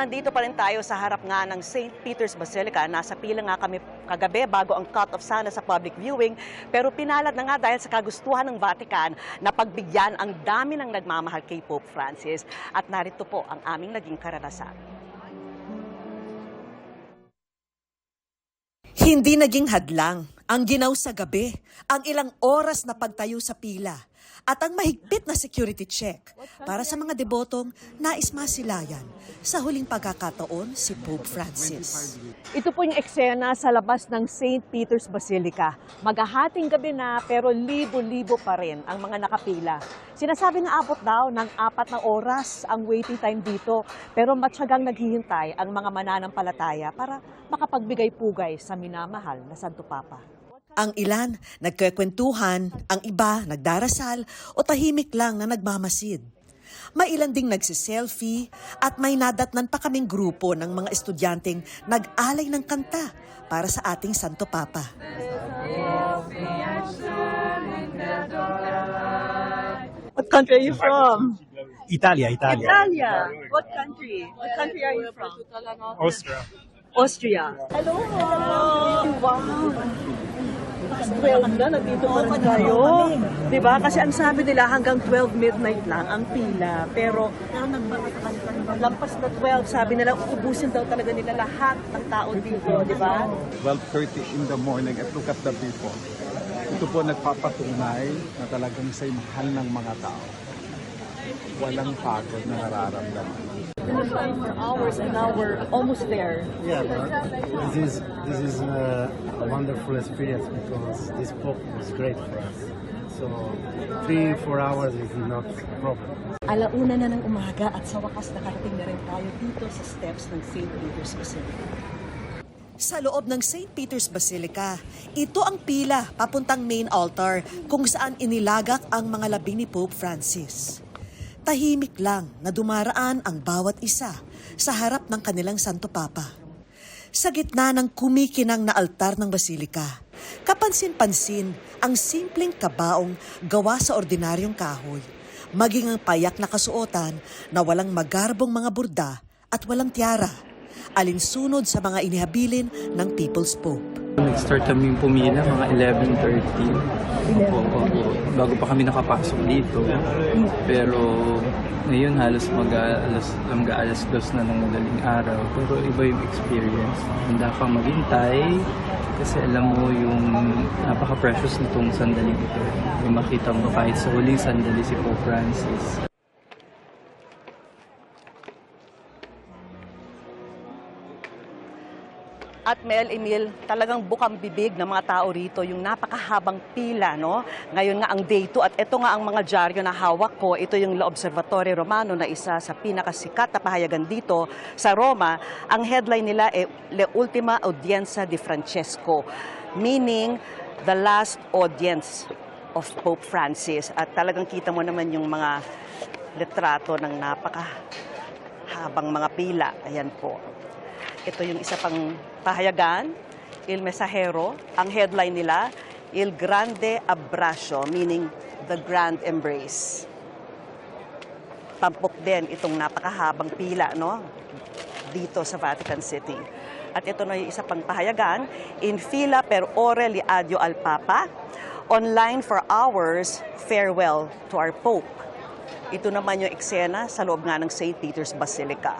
nandito pa rin tayo sa harap nga ng St. Peter's Basilica. Nasa pila nga kami kagabi bago ang cut-off sana sa public viewing. Pero pinalad na nga dahil sa kagustuhan ng Vatican na pagbigyan ang dami ng nagmamahal kay Pope Francis. At narito po ang aming naging karanasan. Hindi naging hadlang ang ginaw sa gabi, ang ilang oras na pagtayo sa pila, at ang mahigpit na security check para sa mga debotong nais masilayan sa huling pagkakataon si Pope Francis. Ito po yung eksena sa labas ng St. Peter's Basilica. Maghahating gabi na pero libo-libo pa rin ang mga nakapila. Sinasabi na abot daw ng apat na oras ang waiting time dito pero matyagang naghihintay ang mga mananampalataya para makapagbigay pugay sa minamahal na Santo Papa. Ang ilan nagkwekwentuhan, ang iba nagdarasal o tahimik lang na nagmamasid. May ilan ding nagsiselfie at may nadatnan pa kaming grupo ng mga estudyanteng nag-alay ng kanta para sa ating Santo Papa. What country are you from? Italia, Italia. Italia. What country? What country are you from? Austria. Austria. Hello! Wow! Mas 12 na, nandito pa rin tayo. Diba? Kasi ang sabi nila hanggang 12 midnight lang ang pila. Pero lampas na 12, sabi nila uubusin daw talaga nila lahat ng tao dito. Diba? 12.30 in the morning at look at the people. Ito po nagpapatunay na talagang sa'y mahal ng mga tao. Walang pagod na nararamdaman. For hours and now we're almost there. Yeah, but this is this is a wonderful experience because this pop is great for us. So three four hours is not a problem. Alauna na ng umaga at sa wakas nakarating na rin tayo dito sa steps ng St. Peter's Basilica. Sa loob ng St. Peter's Basilica, ito ang pila papuntang main altar kung saan inilagak ang mga labi ni Pope Francis. Tahimik lang na dumaraan ang bawat isa sa harap ng kanilang Santo Papa. Sa gitna ng kumikinang na altar ng basilika, kapansin-pansin ang simpleng kabaong gawa sa ordinaryong kahoy, maging ang payak na kasuotan na walang magarbong mga burda at walang tiara, alinsunod sa mga inihabilin ng People's Pope. Nag-start kami pumila mga 11.30. Opo, opo. Bago pa kami nakapasok dito. Pero ngayon halos mag-alas, mag-alas dos na ng madaling araw. Pero iba yung experience. Handa kang maghintay kasi alam mo yung napaka-precious nitong sandaling ito. Yung makita mo kahit sa huling sandali si Pope Francis. At Mel Emil, talagang bukang bibig ng mga tao rito yung napakahabang pila, no? Ngayon nga ang day 2 at ito nga ang mga dyaryo na hawak ko. Ito yung La Observatorio Romano na isa sa pinakasikat na pahayagan dito sa Roma. Ang headline nila ay Le Ultima Audienza di Francesco, meaning the last audience of Pope Francis. At talagang kita mo naman yung mga litrato ng napaka habang mga pila. Ayan po. Ito yung isa pang pahayagan, Il Mensahero. Ang headline nila, Il Grande Abracio, meaning the Grand Embrace. Tampok din itong napakahabang pila, no? Dito sa Vatican City. At ito na yung isa pang pahayagan, In fila per ore li adio al Papa, online for hours, farewell to our Pope. Ito naman yung eksena sa loob nga ng St. Peter's Basilica.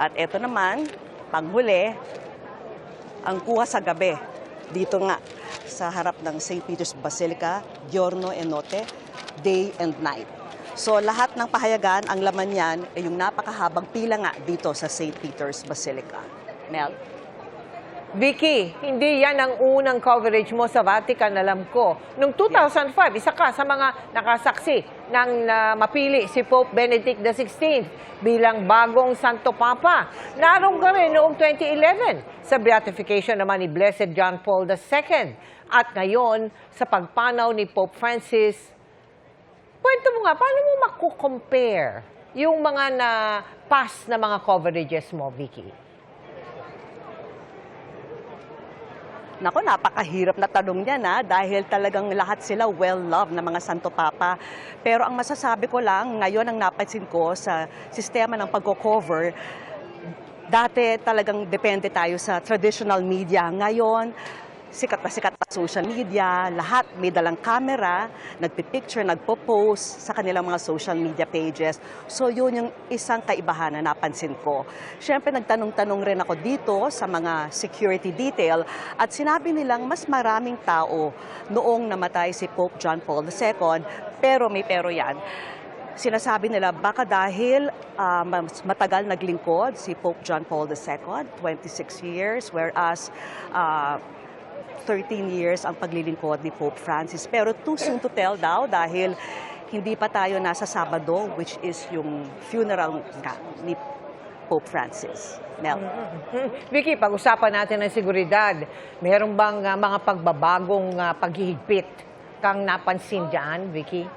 At ito naman, panghuli, ang kuha sa gabi. Dito nga, sa harap ng St. Peter's Basilica, giorno e notte, day and night. So lahat ng pahayagan, ang laman niyan ay yung napakahabang pila nga dito sa St. Peter's Basilica. Mel? Vicky, hindi yan ang unang coverage mo sa Vatican, alam ko. Noong 2005, isa ka sa mga nakasaksi ng na mapili si Pope Benedict XVI bilang bagong Santo Papa. Naroon ka rin noong 2011 sa beatification naman ni Blessed John Paul II. At ngayon, sa pagpanaw ni Pope Francis, kwento mo nga, paano mo makukompare yung mga na pass na mga coverages mo, Vicky? Nako, napakahirap na tanong niya na dahil talagang lahat sila well-loved na mga Santo Papa. Pero ang masasabi ko lang, ngayon ang napansin ko sa sistema ng pagko-cover, dati talagang depende tayo sa traditional media. Ngayon, sikat na sikat na social media, lahat may dalang camera, nagpipicture, nagpo-post sa kanilang mga social media pages. So yun yung isang kaibahan na napansin ko. Siyempre nagtanong-tanong rin ako dito sa mga security detail at sinabi nilang mas maraming tao noong namatay si Pope John Paul II, pero may pero yan. Sinasabi nila baka dahil ah, mas matagal naglingkod si Pope John Paul II, 26 years, whereas ah, 13 years ang paglilingkod ni Pope Francis. Pero too soon to tell daw dahil hindi pa tayo nasa Sabado, which is yung funeral ni Pope Francis. Mel. Vicky, pag-usapan natin ng seguridad. Meron bang ah, mga pagbabagong ah, paghihigpit kang napansin dyan, Vicky?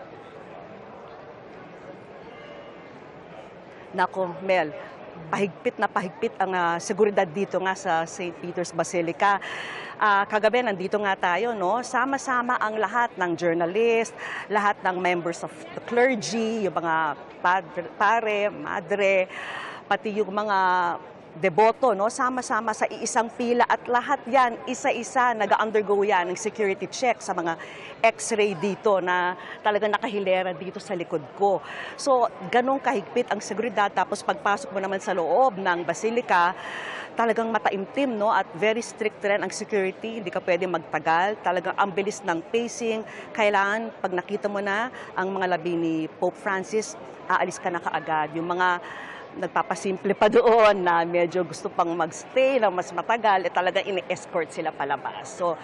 Nako, Mel, pahigpit na pahigpit ang ah, seguridad dito nga sa St. Peter's Basilica. Ah, kagabi, nandito nga tayo, no? Sama-sama ang lahat ng journalist, lahat ng members of the clergy, yung mga padre, pare, madre, pati yung mga deboto, no? Sama-sama sa iisang pila at lahat yan, isa-isa, nag-undergo yan ng security check sa mga x-ray dito na talagang nakahilera dito sa likod ko. So, ganong kahigpit ang seguridad. Tapos pagpasok mo naman sa loob ng basilika, talagang mataimtim, no? At very strict rin ang security. Hindi ka pwede magtagal. Talagang ang bilis ng pacing. Kailangan, pag nakita mo na ang mga labi ni Pope Francis, aalis ka na kaagad. Yung mga nagpapasimple pa doon na medyo gusto pang magstay na mas matagal, eh talaga ini-escort sila palabas. So,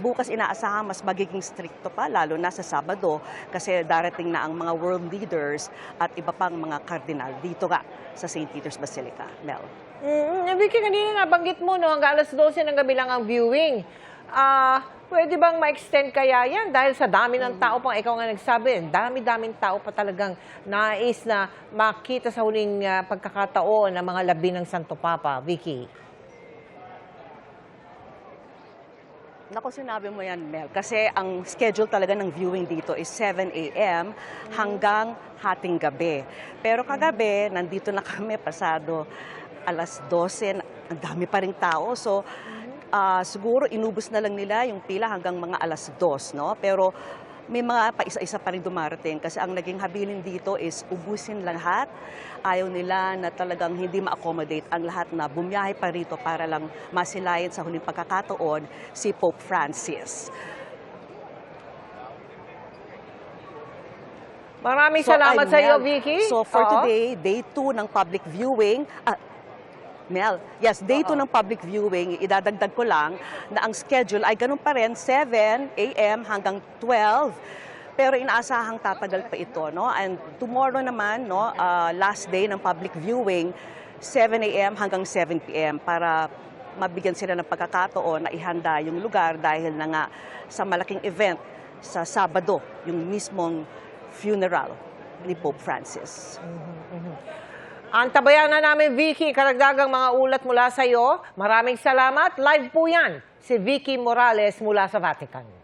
bukas inaasahan mas magiging stricto pa, lalo na sa Sabado, kasi darating na ang mga world leaders at iba pang mga kardinal dito nga sa St. Peter's Basilica. Mel. Mm, Vicky, kanina nabanggit mo, no, hanggang alas 12 ng gabi lang ang viewing. Ah, pwede bang ma-extend kaya yan? Dahil sa dami ng tao pang, ikaw nga nagsabi, dami-daming tao pa talagang nais na makita sa huling ah, pagkakataon ng mga labi ng Santo Papa. Vicky. Nako, sinabi mo yan, Mel. Kasi ang schedule talaga ng viewing dito is 7 a.m. hanggang hating gabi. Pero kagabi, nandito na kami pasado alas 12. Ang dami pa rin tao. So, ah, siguro inubos na lang nila yung pila hanggang mga alas 2, no? Pero may mga pa-isa-isa pa rin dumarating kasi ang naging habilin dito is ubusin lahat. Ayaw nila na talagang hindi ma-accommodate ang lahat na bumiyahe pa rito para lang masilayan sa huling pagkakataon si Pope Francis. Maraming So, salamat sa iyo, Vicky. So for Oo. today, day 2 ng public viewing, ah, Mel, yes, day 2 ng public viewing, idadagdag ko lang na ang schedule ay ganun pa rin, 7 a.m. hanggang 12. Pero inaasahang tatagal pa ito, no? And tomorrow naman, no, ah, last day ng public viewing, 7 a.m. hanggang 7 p.m. para mabigyan sila ng pagkakataon na ihanda yung lugar dahil na nga sa malaking event sa Sabado, yung mismong funeral ni Pope Francis. Antabayan na namin, Vicky, karagdagang mga ulat mula sa iyo. Maraming salamat. Live po yan, si Vicky Morales mula sa Vatican.